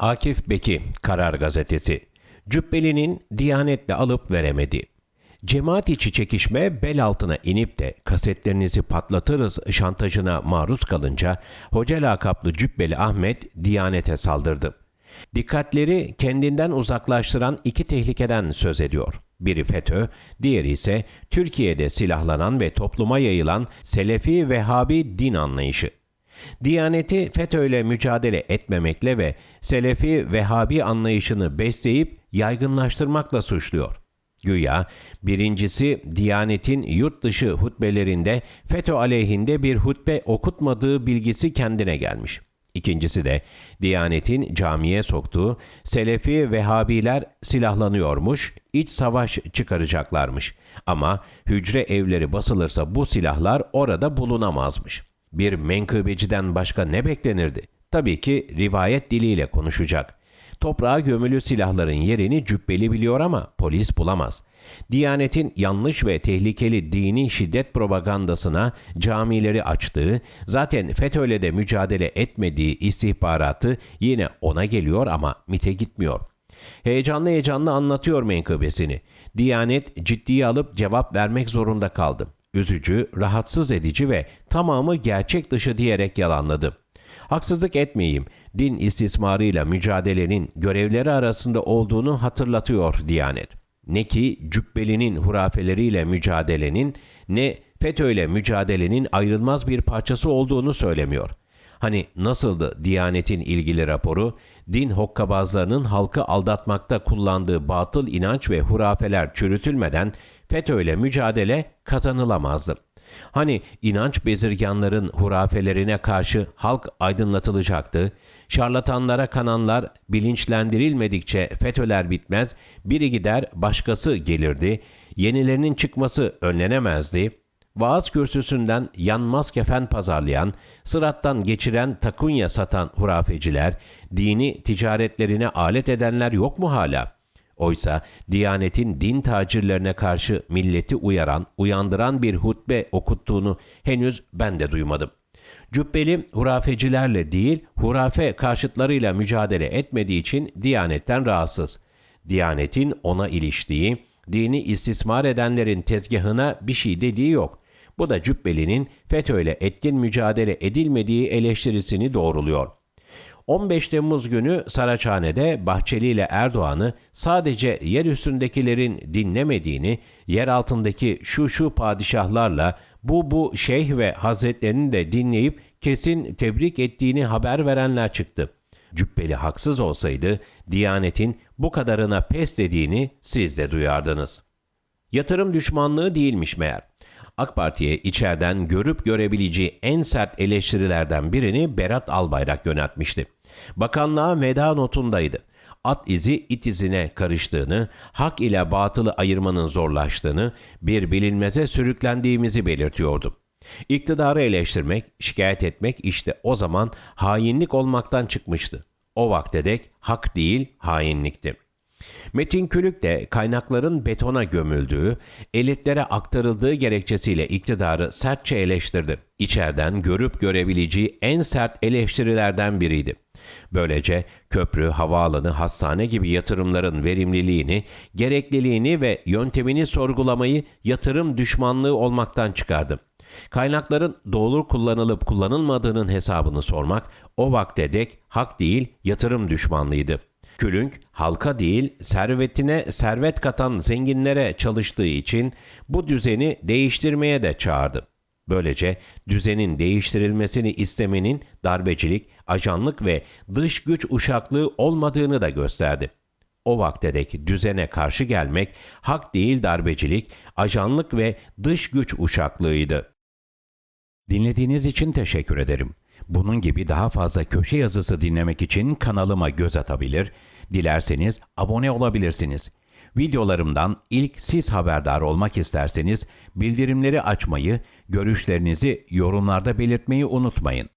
Akif Beki, Karar Gazetesi. Cübbeli'nin Diyanet'le alıp veremedi. Cemaat içi çekişme bel altına inip de kasetlerinizi patlatırız şantajına maruz kalınca hoca lakaplı Cübbeli Ahmet Diyanet'e saldırdı. Dikkatleri kendinden uzaklaştıran iki tehlikeden söz ediyor. Biri FETÖ, diğeri ise Türkiye'de silahlanan ve topluma yayılan Selefi Vehhabi din anlayışı. Diyaneti FETÖ'yle mücadele etmemekle ve Selefi Vehhabi anlayışını besleyip yaygınlaştırmakla suçluyor. Güya birincisi Diyanet'in yurt dışı hutbelerinde FETÖ aleyhinde bir hutbe okutmadığı bilgisi kendine gelmiş. İkincisi de Diyanet'in camiye soktuğu Selefi Vehhabiler silahlanıyormuş, iç savaş çıkaracaklarmış. Ama hücre evleri basılırsa bu silahlar orada bulunamazmış. Bir menkıbeciden başka ne beklenirdi? Tabii ki rivayet diliyle konuşacak. Toprağa gömülü silahların yerini cübbeli biliyor ama polis bulamaz. Diyanetin yanlış ve tehlikeli dini şiddet propagandasına camileri açtığı, zaten FETÖ'yle de mücadele etmediği istihbaratı yine ona geliyor ama MIT'e gitmiyor. Heyecanlı heyecanlı anlatıyor menkıbesini. Diyanet ciddiye alıp cevap vermek zorunda kaldı. Üzücü, rahatsız edici ve tamamı gerçek dışı diyerek yalanladı. Haksızlık etmeyeyim, din istismarıyla mücadelenin görevleri arasında olduğunu hatırlatıyor Diyanet. Ne ki Cübbeli'nin hurafeleriyle mücadelenin ne FETÖ'yle mücadelenin ayrılmaz bir parçası olduğunu söylemiyor. Hani nasıldı Diyanet'in ilgili raporu? Din hokkabazlarının halkı aldatmakta kullandığı batıl inanç ve hurafeler çürütülmeden FETÖ'yle mücadele kazanılamazdı. Hani inanç bezirganların hurafelerine karşı halk aydınlatılacaktı, şarlatanlara kananlar bilinçlendirilmedikçe FETÖ'ler bitmez, biri gider başkası gelirdi, yenilerinin çıkması önlenemezdi, vaaz kürsüsünden yanmaz kefen pazarlayan, sırattan geçiren takunya satan hurafeciler, dini ticaretlerine alet edenler yok mu hala?'' Oysa Diyanet'in din tacirlerine karşı milleti uyaran, uyandıran bir hutbe okuttuğunu henüz ben de duymadım. Cübbeli hurafecilerle değil, hurafe karşıtlarıyla mücadele etmediği için Diyanet'ten rahatsız. Diyanet'in ona iliştiği, dini istismar edenlerin tezgahına bir şey dediği yok. Bu da Cübbeli'nin FETÖ'yle etkin mücadele edilmediği eleştirisini doğruluyor. 15 Temmuz günü Saraçhane'de Bahçeli ile Erdoğan'ı sadece yer üstündekilerin dinlemediğini, yer altındaki şu şu padişahlarla bu bu şeyh ve hazretlerini de dinleyip kesin tebrik ettiğini haber verenler çıktı. Cübbeli haksız olsaydı Diyanet'in bu kadarına pes dediğini siz de duyardınız. Yatırım düşmanlığı değilmiş meğer. AK Parti'ye içeriden görüp görebileceği en sert eleştirilerden birini Berat Albayrak yöneltmişti. Bakanlığa veda notundaydı. At izi it izine karıştığını, hak ile batılı ayırmanın zorlaştığını, bir bilinmeze sürüklendiğimizi belirtiyordu. İktidarı eleştirmek, şikayet etmek işte o zaman hainlik olmaktan çıkmıştı. O vakte dek hak değil hainlikti. Metin Külük de kaynakların betona gömüldüğü, elitlere aktarıldığı gerekçesiyle iktidarı sertçe eleştirdi. İçeriden görüp görebileceği en sert eleştirilerden biriydi. Böylece köprü, havaalanı, hastane gibi yatırımların verimliliğini, gerekliliğini ve yöntemini sorgulamayı yatırım düşmanlığı olmaktan çıkardı. Kaynakların doğru kullanılıp kullanılmadığının hesabını sormak o vakte dek hak değil yatırım düşmanlığıydı. Külünk halka değil servetine servet katan zenginlere çalıştığı için bu düzeni değiştirmeye de çağırdı. Böylece düzenin değiştirilmesini istemenin darbecilik, ajanlık ve dış güç uşaklığı olmadığını da gösterdi. O vaktedeki düzene karşı gelmek hak değil darbecilik, ajanlık ve dış güç uşaklığıydı. Dinlediğiniz için teşekkür ederim. Bunun gibi daha fazla köşe yazısı dinlemek için kanalıma göz atabilir, dilerseniz abone olabilirsiniz. Videolarımdan ilk siz haberdar olmak isterseniz bildirimleri açmayı, görüşlerinizi yorumlarda belirtmeyi unutmayın.